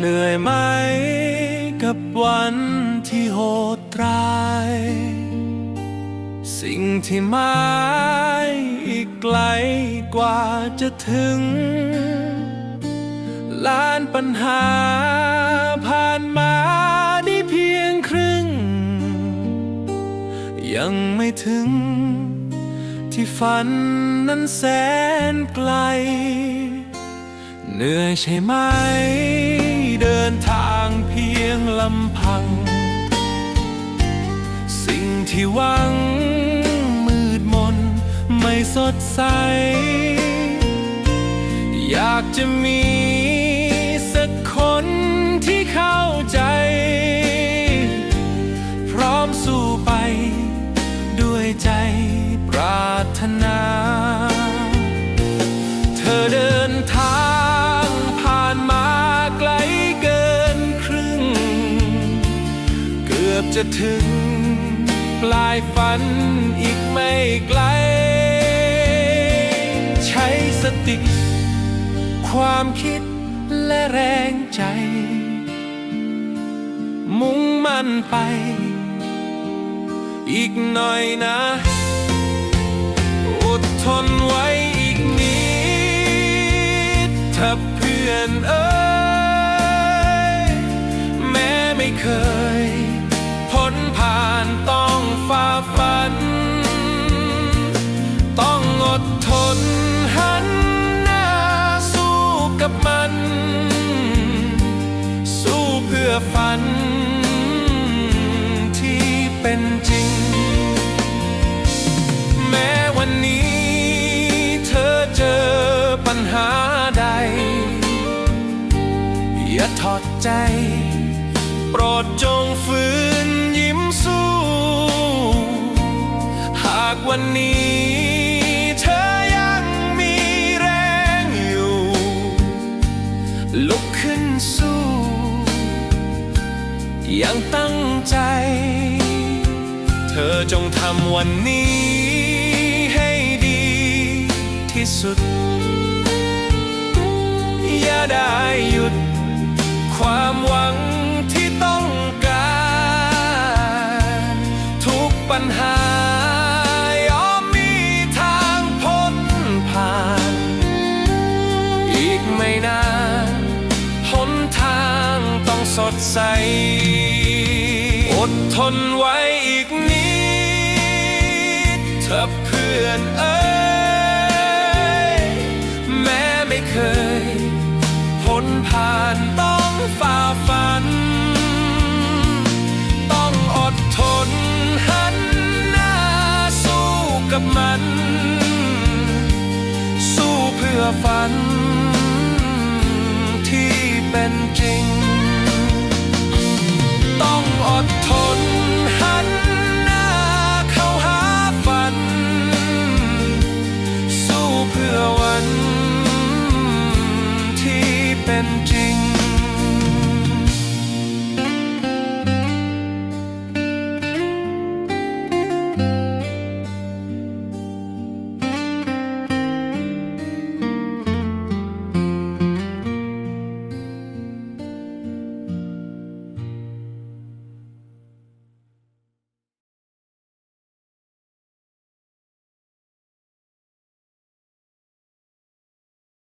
เหนื่อยไหมกับวันที่โหดร้าย สิ่งที่มาอีกไกลกว่าจะถึง ล้านปัญหาผ่านมาได้เพียงครึ่ง ยังไม่ถึง ที่ฝันนั้นแสนไกล เหนื่อยใช่ไหม นทางเพียงลำพัง สิ่งที่หวังมืดมนไม่สดใส อยากจะมี อบจะถึง ปลายฝันอีกไม่ไกล ใช้สติ ความคิดและแรงใจ มุ่งมั่นไป อีกหน่อยนะอดทนไว้อีกนิดถ้าเพื่อนเอ้ย แม้ไม่เคย ฝันที่เป็นจริง แม้วันนี้เธอเจอปัญหาใด อย่าถอดใจ โปรดจงฝืนยิ้มสู้ หากวันนี้ ยังตั้งใจ เธอจงทำวันนี้ให้ดีที่สุด อย่าได้หยุดความหวังที่ต้องการ ทุกปัญหายอมมีทางพ้นผ่าน อีกไม่นาน สดใส อดทนไว้อีกนิดเธอเพื่อนเอ้ย แม้ไม่เคยพ้นผ่านต้องฝ่าฟัน ต้องอดทนหันหน้าสู้กับมัน สู้เพื่อฝันที่เป็นจริง ที่เป็นจริง